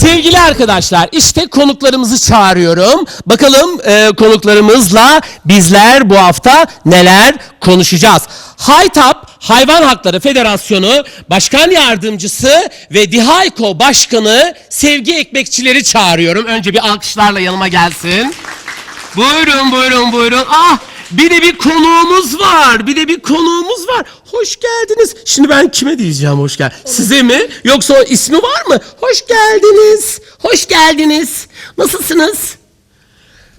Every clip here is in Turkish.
Sevgili arkadaşlar işte konuklarımızı çağırıyorum. Bakalım e, konuklarımızla bizler bu hafta neler konuşacağız. Haytap Hayvan Hakları Federasyonu Başkan Yardımcısı ve Dihayko Başkanı Sevgi Ekmekçileri çağırıyorum. Önce bir alkışlarla yanıma gelsin. Buyurun buyurun buyurun. Ah bir de bir konuğumuz var. Bir de bir konuğumuz var. Hoş geldiniz. Şimdi ben kime diyeceğim hoş gel? Size mi? Yoksa o ismi var mı? Hoş geldiniz. Hoş geldiniz. Nasılsınız?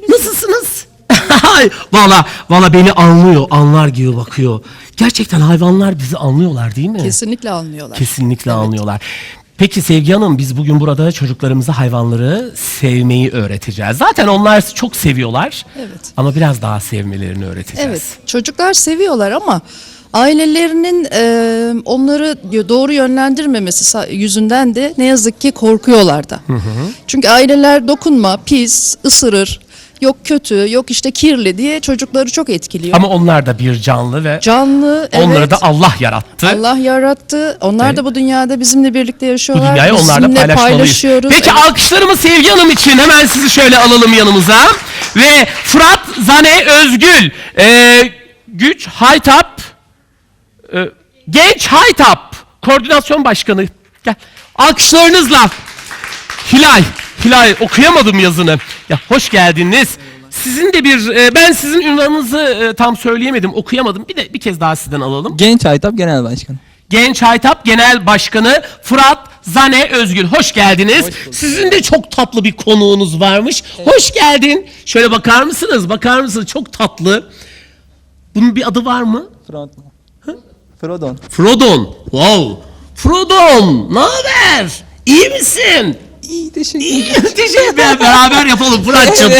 Nasılsınız? Valla valla beni anlıyor, anlar gibi bakıyor. Gerçekten hayvanlar bizi anlıyorlar değil mi? Kesinlikle anlıyorlar. Kesinlikle anlıyorlar. Peki Sevgi Hanım biz bugün burada çocuklarımıza hayvanları sevmeyi öğreteceğiz. Zaten onlar çok seviyorlar. Evet. Ama biraz daha sevmelerini öğreteceğiz. Evet, çocuklar seviyorlar ama ailelerinin e, onları doğru yönlendirmemesi sa- yüzünden de ne yazık ki korkuyorlar da. Çünkü aileler dokunma, pis, ısırır, yok kötü, yok işte kirli diye çocukları çok etkiliyor. Ama onlar da bir canlı ve Canlı, evet. onları da Allah yarattı. Allah yarattı. Onlar da bu dünyada bizimle birlikte Bu yaşıyorlar. dünyayı onlarla paylaşıyoruz. Peki Evet. alkışlarımı Sevgi Hanım için hemen sizi şöyle alalım yanımıza. Ve Fırat Zane Özgül, e, Güç Haytap, e, Genç Haytap Koordinasyon Başkanı. Gel. Alkışlarınızla. Hilal, Hilal okuyamadım yazını. Ya hoş geldiniz. Sizin de bir, e, ben sizin ünvanınızı e, tam söyleyemedim, okuyamadım. Bir de bir kez daha sizden alalım. Genç Aytap Genel Başkanı. Genç Haytap Genel Başkanı Fırat Zane Özgül. Hoş geldiniz. Sizin de çok tatlı bir konuğunuz varmış. Hoş geldin. Şöyle bakar mısınız? Bakar mısınız? Çok tatlı. Bunun bir adı var mı? Frodon. Frodon. Frodon. Wow. Frodon. Ne haber? İyi misin? İyi teşekkür. Teşekkür ederim. Beraber yapalım Fırat'cığım.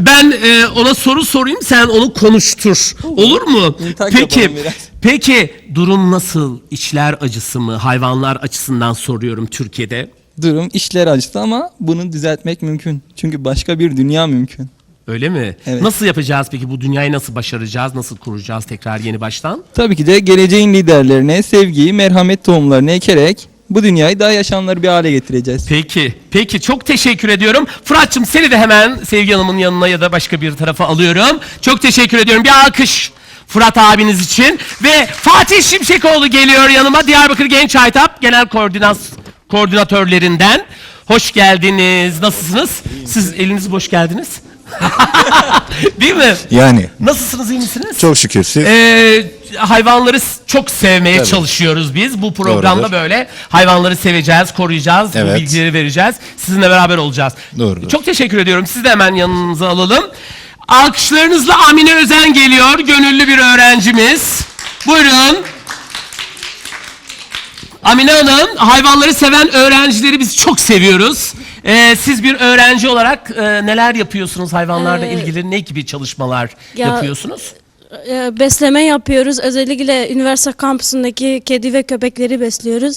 Ben e, ona soru sorayım sen onu konuştur. Olur mu? İntak Peki. yapalım biraz. Peki durum nasıl? İçler acısı mı? Hayvanlar açısından soruyorum Türkiye'de. Durum işler acısı ama bunu düzeltmek mümkün. Çünkü başka bir dünya mümkün. Öyle mi? Evet. Nasıl yapacağız peki? Bu dünyayı nasıl başaracağız? Nasıl kuracağız tekrar yeni baştan? Tabii ki de geleceğin liderlerine sevgiyi, merhamet tohumlarını ekerek bu dünyayı daha yaşanılır bir hale getireceğiz. Peki. Peki çok teşekkür ediyorum. Fırat'cığım seni de hemen Sevgi Hanım'ın yanına ya da başka bir tarafa alıyorum. Çok teşekkür ediyorum. Bir alkış Fırat abiniz için. Ve Fatih Şimşekoğlu geliyor yanıma. Diyarbakır Genç Haytap Genel Koordinas Koordinatörlerinden. Hoş geldiniz. Nasılsınız? Siz elinizi boş geldiniz. Değil mi? Yani Nasılsınız iyi misiniz? çok şükür siz Ee, hayvanları çok sevmeye Tabii. çalışıyoruz biz. Bu programda Doğrudur. böyle hayvanları seveceğiz, koruyacağız, bu Evet. bilgileri vereceğiz. Sizinle beraber olacağız. Doğrudur. Çok teşekkür ediyorum. Siz de hemen yanınıza alalım. Alkışlarınızla Amine Özen geliyor. Gönüllü bir öğrencimiz. Buyurun. Amine Hanım, hayvanları seven öğrencileri biz çok seviyoruz. Ee, siz bir öğrenci olarak e, neler yapıyorsunuz hayvanlarla Ee, ilgili? Ne gibi çalışmalar ya- yapıyorsunuz? Ee, besleme yapıyoruz. Özellikle üniversite kampüsündeki kedi ve köpekleri besliyoruz.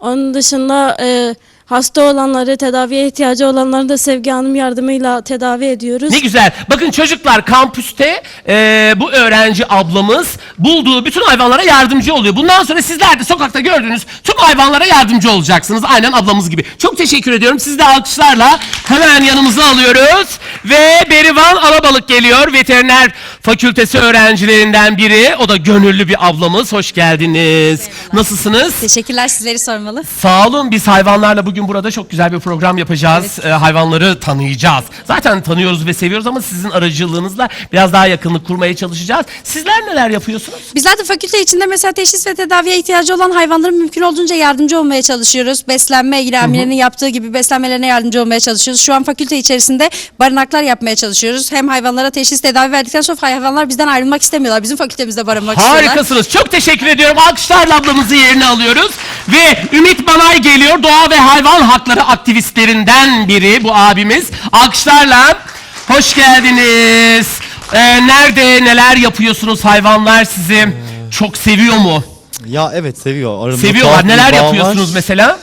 Onun dışında e, hasta olanları, tedaviye ihtiyacı olanları da Sevgi Hanım yardımıyla tedavi ediyoruz. Ne güzel. Bakın çocuklar kampüste e, bu öğrenci ablamız bulduğu bütün hayvanlara yardımcı oluyor. Bundan sonra sizler de sokakta gördüğünüz tüm hayvanlara yardımcı olacaksınız. Aynen ablamız gibi. Çok teşekkür ediyorum. Siz de alkışlarla hemen yanımıza alıyoruz. Ve Berivan Alabalık geliyor. Veteriner fakültesi öğrencilerinden biri. O da gönüllü bir ablamız. Hoş geldiniz. Nasılsınız? Teşekkürler sizleri sormalı. Sağ olun. Biz hayvanlarla bugün burada çok güzel bir program yapacağız. Ee, hayvanları tanıyacağız. Zaten tanıyoruz ve seviyoruz ama sizin aracılığınızla biraz daha yakınlık kurmaya çalışacağız. Sizler neler yapıyorsunuz? Bizler de fakülte içinde mesela teşhis ve tedaviye ihtiyacı olan hayvanların mümkün olduğunca yardımcı olmaya çalışıyoruz. Beslenme ilgili Amine'nin yaptığı gibi beslenmelerine yardımcı olmaya çalışıyoruz. Şu an fakülte içerisinde barınaklar yapmaya çalışıyoruz. Hem hayvanlara teşhis tedavi verdikten sonra hayvanlar bizden ayrılmak istemiyorlar. Bizim fakültemizde barınmak istiyorlar. Harikasınız. Çok teşekkür ediyorum. Alkışlarla ablamızı yerine alıyoruz. Ve Ümit Banay geliyor. Doğa ve hayvan hakları aktivistlerinden biri bu abimiz. Alkışlarla hoş geldiniz. Ee, nerede neler yapıyorsunuz? Hayvanlar sizi çok seviyor mu? ya evet seviyor. Aramızda Seviyorlar. tuhaf bir Neler bağ yapıyorsunuz var. mesela?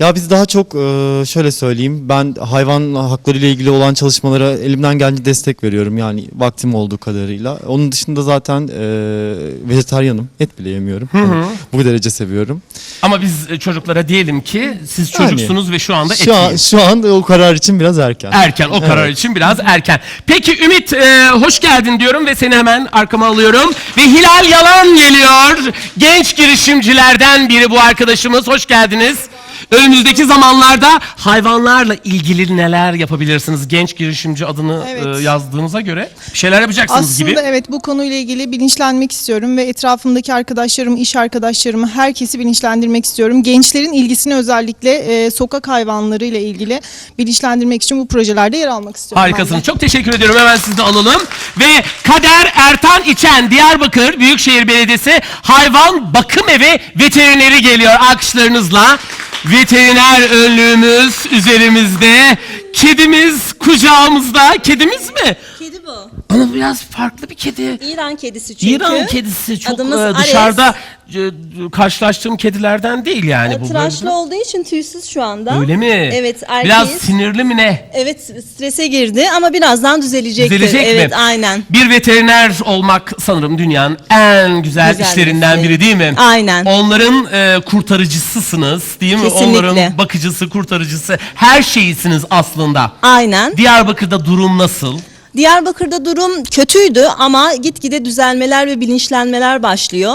Ya biz daha çok e, şöyle söyleyeyim ben hayvan hakları ile ilgili olan çalışmalara elimden gelince destek veriyorum yani vaktim olduğu kadarıyla. Onun dışında zaten e, vejetaryanım et bile yemiyorum. Yani bu derece seviyorum. Ama biz e, çocuklara diyelim ki siz Yani, çocuksunuz ve şu anda et Şu an, şu an o karar için biraz erken. Erken o karar için biraz erken. Peki Ümit e, hoş geldin diyorum ve seni hemen arkama alıyorum. Ve Hilal Yalan geliyor. Genç girişimcilerden biri bu arkadaşımız. Hoş geldiniz. Önümüzdeki zamanlarda hayvanlarla ilgili neler yapabilirsiniz? Genç girişimci adını Evet. e, yazdığınıza göre bir şeyler yapacaksınız Aslında gibi. evet bu konuyla ilgili bilinçlenmek istiyorum ve etrafımdaki arkadaşlarım, iş arkadaşlarımı, herkesi bilinçlendirmek istiyorum. Gençlerin ilgisini özellikle e, sokak hayvanları ile ilgili bilinçlendirmek için bu projelerde yer almak istiyorum. ben de. Harikasınız. Çok teşekkür ediyorum. Hemen sizi de alalım. Ve Kader Ertan İçen Diyarbakır Büyükşehir Belediyesi Hayvan Bakım Evi veterineri geliyor alkışlarınızla. Veteriner önlüğümüz üzerimizde. Kedimiz kucağımızda. Kedimiz mi? Bu biraz farklı bir kedi. İran kedisi çünkü. İran kedisi çok Adımız e, dışarıda e, karşılaştığım kedilerden değil yani. bu Tıraşlı böyle- olduğu için tüysüz şu anda. Öyle mi? Evet erkeğiz. Biraz sinirli mi ne? Evet strese girdi ama birazdan düzelecektir. Düzelecek evet mi? aynen. Bir veteriner olmak sanırım dünyanın en güzel, Güzel işlerinden biri değil mi? Aynen. Onların e, kurtarıcısısınız değil mi? Kesinlikle. Onların bakıcısı, kurtarıcısı, her şeyisiniz aslında. Aynen. Diyarbakır'da durum nasıl? Diyarbakır'da durum kötüydü ama gitgide düzelmeler ve bilinçlenmeler başlıyor.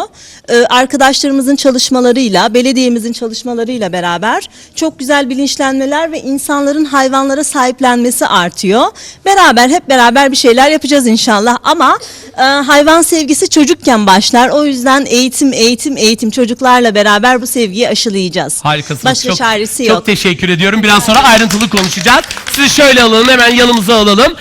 Ee, arkadaşlarımızın çalışmalarıyla, belediyemizin çalışmalarıyla beraber çok güzel bilinçlenmeler ve insanların hayvanlara sahiplenmesi artıyor. Beraber hep beraber bir şeyler yapacağız inşallah ama e, hayvan sevgisi çocukken başlar. O yüzden eğitim, eğitim, eğitim çocuklarla beraber bu sevgiyi aşılayacağız. Harikasınız. Başka çok, çaresi Çok yok. teşekkür ediyorum. Biraz sonra ayrıntılı konuşacağız. Sizi şöyle alalım, hemen yanımıza alalım.